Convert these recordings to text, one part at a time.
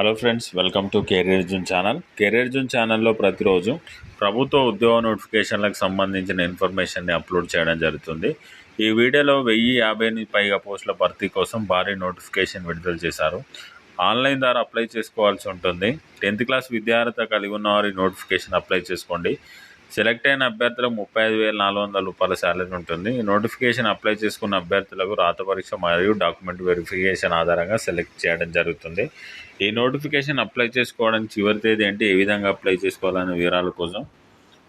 Hello friends welcome to career June channel career June ఛానల్లో ప్రతిరోజు ప్రభుత్వ ఉద్యోగ నోటిఫికేషన్లకు సంబంధించిన ఇన్ఫర్మేషన్ని అప్లోడ్ చేయడం జరుగుతుంది. ఈ వీడియోలో వెయ్యి యాభైని పైగా పోస్టుల భర్తీ కోసం భారీ నోటిఫికేషన్ విడుదల చేశారు. ఆన్లైన్ ద్వారా అప్లై చేసుకోవాల్సి ఉంటుంది. టెన్త్ క్లాస్ విద్యార్హత కలిగి ఉన్న వారి నోటిఫికేషన్ అప్లై చేసుకోండి. సెలెక్ట్ అయిన అభ్యర్థులకు ముప్పై ఐదు వేల నాలుగు వందల రూపాయల శాలరీ ఉంటుంది. ఈ నోటిఫికేషన్ అప్లై చేసుకున్న అభ్యర్థులకు రాత పరీక్ష మరియు డాక్యుమెంట్ వెరిఫికేషన్ ఆధారంగా సెలెక్ట్ చేయడం జరుగుతుంది. ఈ నోటిఫికేషన్ అప్లై చేసుకోవడానికి చివరి తేదీ ఏంటి ఏ విధంగా అప్లై చేసుకోవాలనే వివరాల కోసం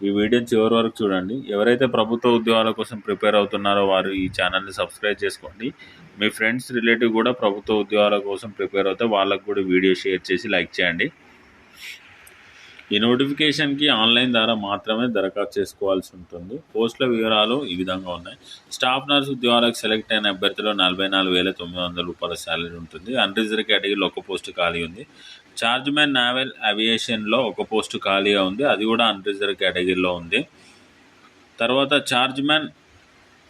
ఈ వీడియో చివరి వరకు చూడండి. ఎవరైతే ప్రభుత్వ ఉద్యోగాల కోసం ప్రిపేర్ అవుతున్నారో వారు ఈ ఛానల్ని సబ్స్క్రైబ్ చేసుకోండి. మీ ఫ్రెండ్స్ రిలేటివ్ కూడా ప్రభుత్వ ఉద్యోగాల కోసం ప్రిపేర్ అవుతే వాళ్ళకు కూడా వీడియో షేర్ చేసి లైక్ చేయండి. ఈ నోటిఫికేషన్కి ఆన్లైన్ ద్వారా మాత్రమే దరఖాస్తు చేసుకోవాల్సి ఉంటుంది. పోస్టుల వివరాలు ఈ విధంగా ఉన్నాయి. స్టాఫ్ నర్స్ ఉద్యోగాలకు సెలెక్ట్ అయిన అభ్యర్థులు నలభై నాలుగు వేల తొమ్మిది వందల రూపాయల శాలరీ ఉంటుంది. అన్రిజర్వ్ కేటగిరీలో ఒక పోస్టు ఖాళీ ఉంది. చార్జ్ మ్యాన్ నావెల్ అవియేషన్లో ఒక పోస్టు ఖాళీగా ఉంది. అది కూడా అన్రిజర్వ్ కేటగిరీలో ఉంది. తర్వాత చార్జ్ మ్యాన్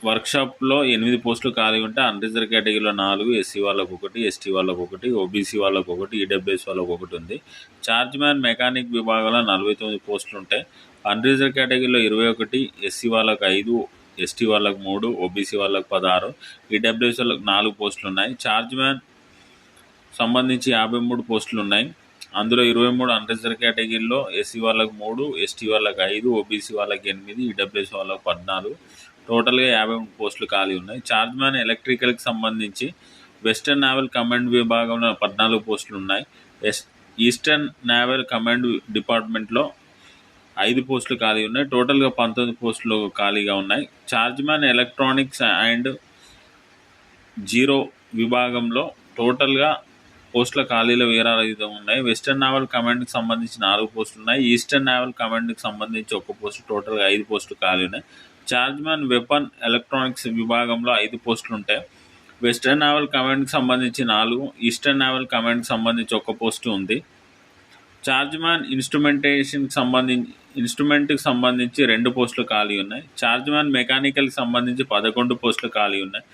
వర్క్షాప్లో ఎనిమిది పోస్టులు ఖాళీ ఉంటే అన్రిజర్వ్ కేటగిరీలో నాలుగు ఎస్సీ వాళ్ళకు ఒకటి ఎస్టీ వాళ్ళకు ఒకటి ఓబీసీ వాళ్ళకు ఒకటి ఈడబ్ల్యూఎస్ వాళ్ళకు ఒకటి ఉంది. చార్జ్ మ్యాన్ మెకానిక్ విభాగంలో నలభై తొమ్మిది పోస్టులు ఉంటాయి అన్రిజర్వ్ కేటగిరీలో ఇరవై ఒకటి ఎస్సీ వాళ్ళకు ఐదు ఎస్టీ వాళ్ళకు మూడు ఓబీసీ వాళ్ళకు పదహారు ఈడబ్ల్యూఎస్ వాళ్ళకు నాలుగు పోస్టులు ఉన్నాయి. చార్జ్ మ్యాన్ సంబంధించి యాభై మూడు పోస్టులు ఉన్నాయి. అందులో ఇరవై మూడు అన్రిజర్వ్ కేటగిరీలో ఎస్సీ వాళ్ళకు మూడు ఎస్టీ వాళ్ళకి ఐదు ఓబీసీ వాళ్ళకి ఎనిమిది ఈడబ్ల్యూఎస్ వాళ్ళకు పద్నాలుగు టోటల్గా యాభై మూడు పోస్టులు ఖాళీ ఉన్నాయి. చార్జ్ మ్యాన్ ఎలక్ట్రికల్కి సంబంధించి వెస్టర్న్ నావల్ కమాండ్ విభాగంలో పద్నాలుగు పోస్టులు ఉన్నాయి. ఎస్ ఈస్టర్న్ నావల్ కమాండ్ డిపార్ట్మెంట్లో ఐదు పోస్టులు ఖాళీ ఉన్నాయి. టోటల్గా పంతొమ్మిది పోస్టులు ఖాళీగా ఉన్నాయి. Charge man electronics and gyro విభాగంలో టోటల్గా పోస్టుల ఖాళీల వివరాలు అయితే ఉన్నాయి. వెస్టర్న్ నావల్ కమాండ్కి సంబంధించి నాలుగు పోస్టులు ఉన్నాయి. ఈస్టర్న్ నావల్ కమాండ్కి సంబంధించి ఒక పోస్టు టోటల్గా ఐదు పోస్టులు ఖాళీ ఉన్నాయి. చార్జ్ మ్యాన్ వెపన్ ఎలక్ట్రానిక్స్ విభాగంలో ఐదు పోస్టులు ఉంటాయి. వెస్టర్న్ నావల్ కమాండ్కి సంబంధించి నాలుగు ఈస్టర్న్ నావల్ కమాండ్కి సంబంధించి ఒక పోస్టు ఉంది. చార్జ్ మ్యాన్ ఇన్స్ట్రుమెంటేషన్కి సంబంధించి ఇన్స్ట్రుమెంట్కి సంబంధించి రెండు పోస్టులు ఖాళీ ఉన్నాయి. చార్జ్ మ్యాన్ మెకానికల్కి సంబంధించి పదకొండు పోస్టులు ఖాళీ ఉన్నాయి.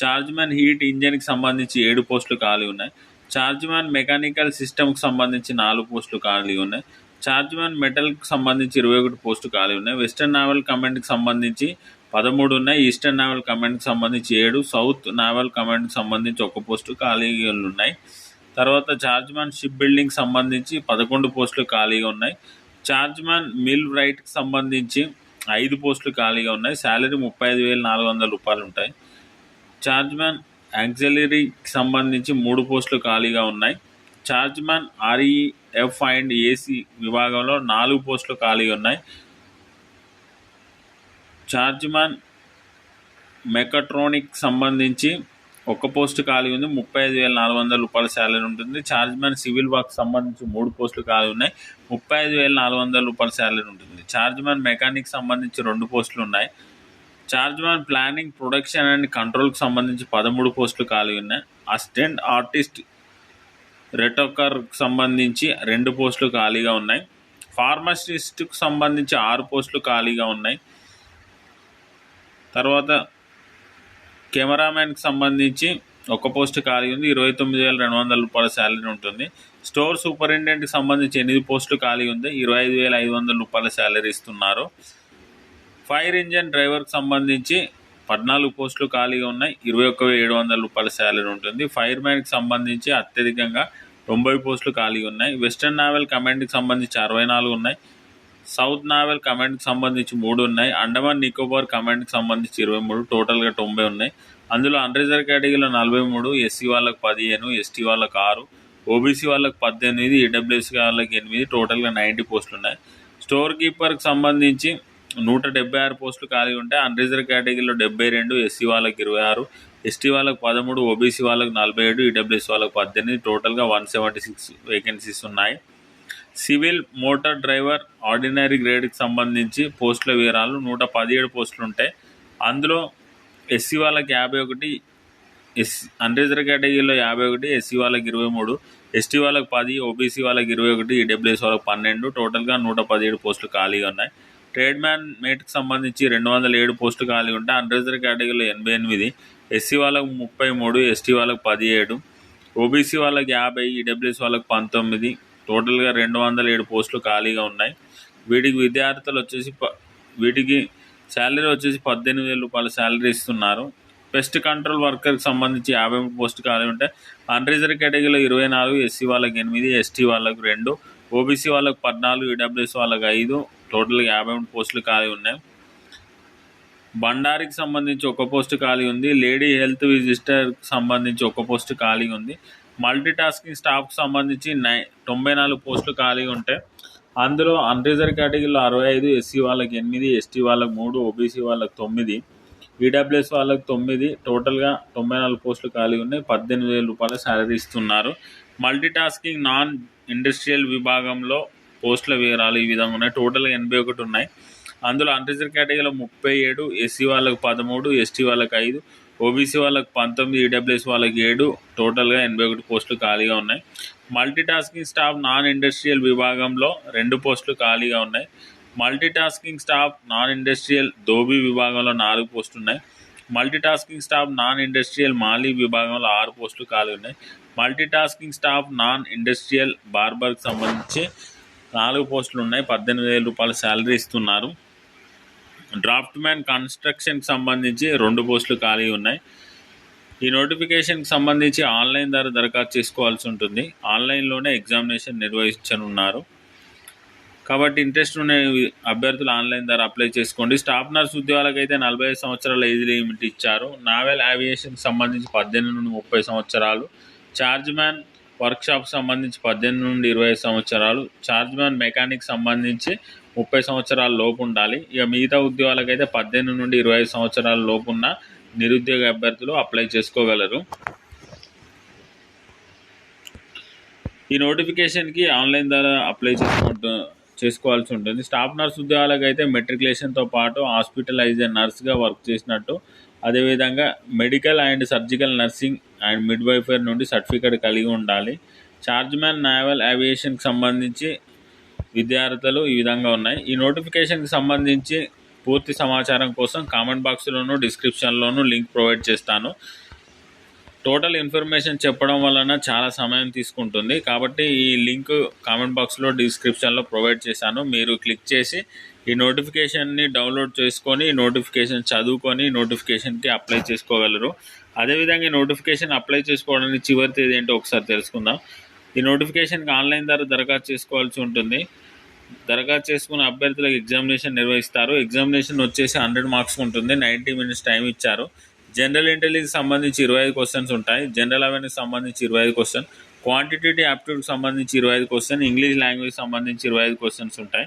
చార్జ్ మ్యాన్ హీట్ ఇంజన్కి సంబంధించి ఏడు పోస్టులు ఖాళీ ఉన్నాయి. చార్జ్ మ్యాన్ మెకానికల్ సిస్టమ్కి సంబంధించి నాలుగు పోస్టులు ఖాళీ ఉన్నాయి. చార్జ్ మ్యాన్ మెటల్కి సంబంధించి ఇరవై ఒకటి పోస్టు ఖాళీ ఉన్నాయి. వెస్టర్న్ నావల్ కమాండ్కి సంబంధించి పదమూడు ఉన్నాయి. ఈస్టర్న్ నావల్ కమాండ్కి సంబంధించి ఏడు. సౌత్ నావల్ కమాండ్కి సంబంధించి ఒక పోస్టు ఖాళీగా ఉన్నాయి. తర్వాత చార్జ్ మ్యాన్ షిప్ బిల్డింగ్ సంబంధించి పదకొండు పోస్టులు ఖాళీగా ఉన్నాయి. చార్జ్ మ్యాన్ మిల్ రైట్కి సంబంధించి ఐదు పోస్టులు ఖాళీగా ఉన్నాయి. శాలరీ ముప్పై ఐదు వేల నాలుగు వందల రూపాయలు ఉంటాయి. చార్జ్ మ్యాన్ యాక్సిలరీకి సంబంధించి మూడు పోస్టులు ఖాళీగా ఉన్నాయి. Chargeman RE REF and AC విభాగంలో నాలుగు పోస్టులు ఖాళీగా ఉన్నాయి. చార్జ్ మెకట్రానిక్ సంబంధించి ఒక పోస్టు ఖాళీ ఉంది. ముప్పై ఐదు వేల నాలుగు వందల రూపాయల శాలరీ ఉంటుంది. చార్జ్ సివిల్ వర్క్ సంబంధించి మూడు పోస్టులు ఖాళీ ఉన్నాయి. ముప్పై ఐదు వేల నాలుగు వందల రూపాయల శాలరీ ఉంటుంది. చార్జ్ మెకానిక్ సంబంధించి రెండు పోస్టులు ఉన్నాయి. చార్జ్మ్యాన్ ప్లానింగ్ ప్రొడక్షన్ అండ్ కంట్రోల్కి సంబంధించి పదమూడు పోస్టులు ఖాళీ ఉన్నాయి. అసిస్టెంట్ ఆర్టిస్ట్ రెటోకర్కి సంబంధించి రెండు పోస్టులు ఖాళీగా ఉన్నాయి. ఫార్మసిస్ట్కు సంబంధించి ఆరు పోస్టులు ఖాళీగా ఉన్నాయి. తర్వాత కెమెరామ్యాన్కి సంబంధించి ఒక పోస్ట్ ఖాళీ ఉంది. ఇరవై తొమ్మిది వేల రెండు వందల రూపాయల శాలరీ ఉంటుంది. స్టోర్ సూపరింటెండెంట్కి సంబంధించి ఎనిమిది పోస్టులు ఖాళీ ఉంది. ఇరవై ఐదు వేల ఐదు వందల రూపాయల శాలరీ ఇస్తున్నారు. ఫైర్ ఇంజన్ డ్రైవర్కి సంబంధించి పద్నాలుగు పోస్టులు ఖాళీగా ఉన్నాయి. ఇరవై ఒక్క ఏడు వందల రూపాయల శాలరీ ఉంటుంది. ఫైర్ మ్యాన్కి సంబంధించి అత్యధికంగా తొంభై పోస్టులు ఖాళీగా ఉన్నాయి. వెస్టర్న్ నావెల్ కమాండ్కి సంబంధించి అరవై నాలుగు ఉన్నాయి. సౌత్ నావెల్ కమాండ్కి సంబంధించి మూడు ఉన్నాయి. అండమాన్ నికోబార్ కమాండ్కి సంబంధించి ఇరవై మూడు టోటల్గా తొంభై ఉన్నాయి. అందులో అన్రిజర్వ్ కేటగిరీలో నలభై మూడు ఎస్సీ వాళ్ళకి పదిహేను ఎస్టీ వాళ్ళకి ఆరు ఓబీసీ వాళ్ళకి పద్దెనిమిది ఈడబ్ల్యూఎస్ వాళ్ళకి ఎనిమిది టోటల్గా నైంటీ పోస్టులు ఉన్నాయి. స్టోర్ కీపర్కి సంబంధించి నూట డెబ్బై ఆరు పోస్టులు ఖాళీ ఉంటాయి అన్రిజర్వ్ కేటగిరీలో డెబ్బై రెండు ఎస్సీ వాళ్ళకి ఇరవై ఆరు ఎస్టీ వాళ్ళకి పదమూడు ఓబీసీ వాళ్ళకి నలభై ఏడు ఈడబ్ల్యూఎస్ వాళ్ళకి పద్దెనిమిది టోటల్గా వన్ సెవెంటీ సిక్స్ వేకెన్సీస్ ఉన్నాయి. సివిల్ మోటార్ డ్రైవర్ ఆర్డినరీ గ్రేడ్కి సంబంధించి పోస్టుల వివరాలు నూట పదిహేడు పోస్టులు ఉంటాయి. అందులో ఎస్సీ వాళ్ళకి యాభై ఒకటి ఎస్ అన్రిజర్వ్ కేటగిరీలో యాభై ఒకటి ఎస్సీ వాళ్ళకి ఇరవై మూడు ఎస్టీ వాళ్ళకి పది ఓబీసీ వాళ్ళకి ఇరవై ఒకటి ఈడబ్ల్యూఎస్ వాళ్ళకి పన్నెండు టోటల్గా నూట పదిహేడు పోస్టులు ఖాళీగా ఉన్నాయి. ట్రేడ్ మ్యాన్ మేట్కి సంబంధించి రెండు వందల ఏడు పోస్టు ఖాళీ ఉంటాయి అన్రిజర్వ్ కేటగిరీలో ఎనభై ఎనిమిది ఎస్సీ వాళ్ళకు ముప్పై మూడు ఎస్టీ వాళ్ళకి పదిహేడు ఓబీసీ వాళ్ళకి యాభై ఈడబ్ల్యూఎస్ వాళ్ళకి పంతొమ్మిది టోటల్గా రెండు వందల ఏడు పోస్టులు ఖాళీగా ఉన్నాయి. వీటికి విద్యార్థులు వచ్చేసి ప వీటికి శాలరీ వచ్చేసి పద్దెనిమిది వేల రూపాయల శాలరీ ఇస్తున్నారు. పెస్ట్ కంట్రోల్ వర్కర్కి సంబంధించి యాభై మూడు పోస్టు ఖాళీ ఉంటాయి అన్రిజర్వ్ కేటగిరీలో ఇరవై నాలుగు ఎస్సీ వాళ్ళకి ఎనిమిది ఎస్టీ వాళ్ళకి రెండు ఓబీసీ వాళ్ళకి పద్నాలుగు ఈడబ్ల్యూఎస్ వాళ్ళకి ఐదు టోటల్గా యాభై మూడు పోస్టులు ఖాళీ ఉన్నాయి. బండారికి సంబంధించి ఒక పోస్ట్ ఖాళీ ఉంది. లేడీ హెల్త్ విజిటర్కి సంబంధించి ఒక పోస్ట్ ఖాళీ ఉంది. మల్టీ టాస్కింగ్ స్టాఫ్కి సంబంధించి నై తొంభై నాలుగు పోస్టులు ఖాళీగా ఉంటాయి. అందులో అన్రిజర్వ్ కేటగిరీలో అరవై ఐదు ఎస్సీ వాళ్ళకి ఎనిమిది ఎస్టీ వాళ్ళకి మూడు ఓబీసీ వాళ్ళకి తొమ్మిది ఈడబ్ల్యూఎస్ వాళ్ళకి తొమ్మిది టోటల్గా తొంభై నాలుగు పోస్టులు ఖాళీ ఉన్నాయి. పద్దెనిమిది వేల రూపాయల శాలరీ ఇస్తున్నారు. మల్టీ టాస్కింగ్ నాన్ ఇండస్ట్రియల్ విభాగంలో పోస్టుల వివరాలు ఈ విధంగా ఉన్నాయి. టోటల్గా ఎనభై ఒకటి ఉన్నాయి. అందులో అన్రిజర్వ్ కేటగిరీలో ముప్పై ఏడు ఎస్సీ వాళ్ళకు పదమూడు ఎస్టీ వాళ్ళకి ఐదు ఓబీసీ వాళ్ళకి పంతొమ్మిది ఈడబ్ల్యూఎస్ వాళ్ళకి ఏడు టోటల్గా ఎనభై ఒకటి పోస్టులు ఖాళీగా ఉన్నాయి. Multi tasking staff non industrial విభాగంలో రెండు పోస్టులు ఖాళీగా ఉన్నాయి. Multi tasking staff non industrial dhobi విభాగంలో నాలుగు పోస్టులు ఉన్నాయి. Multi tasking staff non industrial mali విభాగంలో ఆరు పోస్టులు ఖాళీ ఉన్నాయి. Multi tasking staff non industrial బార్బర్కి సంబంధించి నాలుగు పోస్టులు ఉన్నాయి. పద్దెనిమిది వేల రూపాయల శాలరీ ఇస్తున్నారు. డ్రాఫ్ట్ మ్యాన్ కన్స్ట్రక్షన్కి సంబంధించి రెండు పోస్టులు ఖాళీ ఉన్నాయి. ఈ నోటిఫికేషన్కి సంబంధించి ఆన్లైన్ ద్వారా దరఖాస్తు చేసుకోవాల్సి ఉంటుంది. ఆన్లైన్లోనే ఎగ్జామినేషన్ నిర్వహించనున్నారు. కాబట్టి ఇంట్రెస్ట్ ఉన్న అభ్యర్థులు ఆన్లైన్ ద్వారా అప్లై చేసుకోండి. స్టాఫ్ నర్స్ ఉద్యోగాలకు అయితే నలభై ఐదు సంవత్సరాల ఏజ్ లిమిట్ ఇచ్చారు. నావెల్ ఏవియేషన్కి సంబంధించి పద్దెనిమిది నుండి ముప్పై సంవత్సరాలు. చార్జ్ మ్యాన్ వర్క్షాప్ సంబంధించి పద్దెనిమిది నుండి ఇరవై సంవత్సరాలు ఛార్జ్మ్యాన్ మెకానిక్ సంబంధించి ముప్పై సంవత్సరాల లోపు ఉండాలి. ఇక మిగతా ఉద్యోగాలకైతే పద్దెనిమిది నుండి ఇరవై ఐదు సంవత్సరాల లోపు ఉన్న నిరుద్యోగ అభ్యర్థులు అప్లై చేసుకోగలరు. ఈ నోటిఫికేషన్కి ఆన్లైన్ ద్వారా అప్లై చేసుకుంటు చేసుకోవాల్సి ఉంటుంది. స్టాఫ్ నర్స్ ఉద్యోగాలకు అయితే మెట్రికులేషన్తో పాటు హాస్పిటలైజ్ నర్స్గా వర్క్ చేసినట్టు అదేవిధంగా medical and surgical nursing and midwifery నుండి సర్టిఫికేట్ కలిగి ఉండాలి. చార్జ్ మ్యాన్ నావల్ ఏవియేషన్కి సంబంధించి విద్యార్థులు ఈ విధంగా ఉన్నాయి. ఈ నోటిఫికేషన్కి సంబంధించి పూర్తి సమాచారం కోసం కామెంట్ బాక్స్లోను డిస్క్రిప్షన్లోను లింక్ ప్రొవైడ్ చేస్తాను. టోటల్ ఇన్ఫర్మేషన్ చెప్పడం వలన చాలా సమయం తీసుకుంటుంది. కాబట్టి ఈ లింక్ కామెంట్ బాక్స్లో డిస్క్రిప్షన్లో ప్రొవైడ్ చేశాను. మీరు క్లిక్ చేసి ఈ నోటిఫికేషన్ని డౌన్లోడ్ చేసుకొని నోటిఫికేషన్ చదువుకొని నోటిఫికేషన్కి అప్లై చేసుకోగలరు. అదేవిధంగా ఈ నోటిఫికేషన్ అప్లై చేసుకోవడానికి చివరి తేదీ ఏంటో ఒకసారి తెలుసుకుందాం. ఈ నోటిఫికేషన్కి ఆన్లైన్ ద్వారా దరఖాస్తు చేసుకోవాల్సి ఉంటుంది. దరఖాస్తు చేసుకున్న అభ్యర్థులకు ఎగ్జామినేషన్ నిర్వహిస్తారు. ఎగ్జామినేషన్ వచ్చేసి హండ్రెడ్ మార్క్స్ ఉంటుంది. నైంటీ మినిట్స్ టైం ఇచ్చారు. జనరల్ ఇంటెలిజెన్స్ సంబంధించి ఇరవై ఐదు క్వశ్చన్స్ ఉంటాయి. జనరల్ అవేర్నెస్ సంబంధించి ఇరవై ఐదు క్వశ్చన్. క్వాంటిటేటివ్ యాప్టిట్యూడ్ సంబంధించి ఇరవై ఐదు క్వశ్చన్. ఇంగ్లీష్ లాంగ్వేజ్ సంబంధించి ఇరవై ఐదు క్వశ్చన్స్ ఉంటాయి.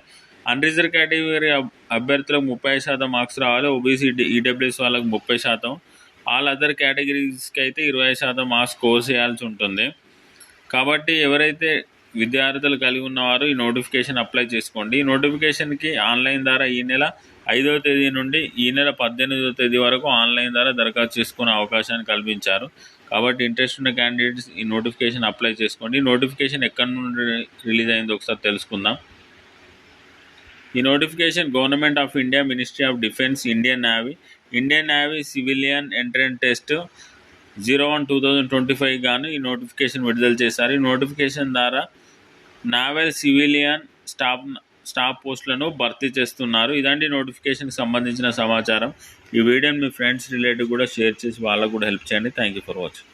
అన్రిజర్వ్ కేటగిరీ అభ్యర్థులకు ముప్పై శాతం మార్క్స్ రావాలి. ఓబీసీ ఈడబ్ల్యూఎస్ వాళ్ళకి ముప్పై శాతం. ఆల్ అదర్ కేటగిరీస్కి అయితే ఇరవై శాతం మార్క్స్ స్కోర్ చేయాల్సి ఉంటుంది. కాబట్టి ఎవరైతే విద్యార్థులు కలిగి ఉన్నవారు ఈ నోటిఫికేషన్ అప్లై చేసుకోండి. ఈ నోటిఫికేషన్కి ఆన్లైన్ ద్వారా ఈ నెల ఐదవ తేదీ నుండి ఈ నెల పద్దెనిమిదవ తేదీ వరకు ఆన్లైన్ ద్వారా దరఖాస్తు చేసుకునే అవకాశాన్ని కల్పించారు. కాబట్టి ఇంట్రెస్ట్ ఉన్న క్యాండిడేట్స్ ఈ నోటిఫికేషన్ అప్లై చేసుకోండి. ఈ నోటిఫికేషన్ ఎక్కడి నుండి రిలీజ్ అయిందో ఒకసారి తెలుసుకుందాం. ఈ notification government of India ministry of defence Indian Navy. Indian Navy civilian entrance test zero one two thousand twenty five గాను ఈ నోటిఫికేషన్ విడుదల చేశారు. ఈ నోటిఫికేషన్ ద్వారా నావెల్ సివిలియన్ స్టాఫ్ స్టాఫ్ పోస్టులను భర్తీ చేస్తున్నారు. ఇదండి నోటిఫికేషన్కి సంబంధించిన సమాచారం. ఈ వీడియోని మీ ఫ్రెండ్స్ రిలేటివ్ కూడా షేర్ చేసి వాళ్ళకు కూడా హెల్ప్ చేయండి. Thank you for watching.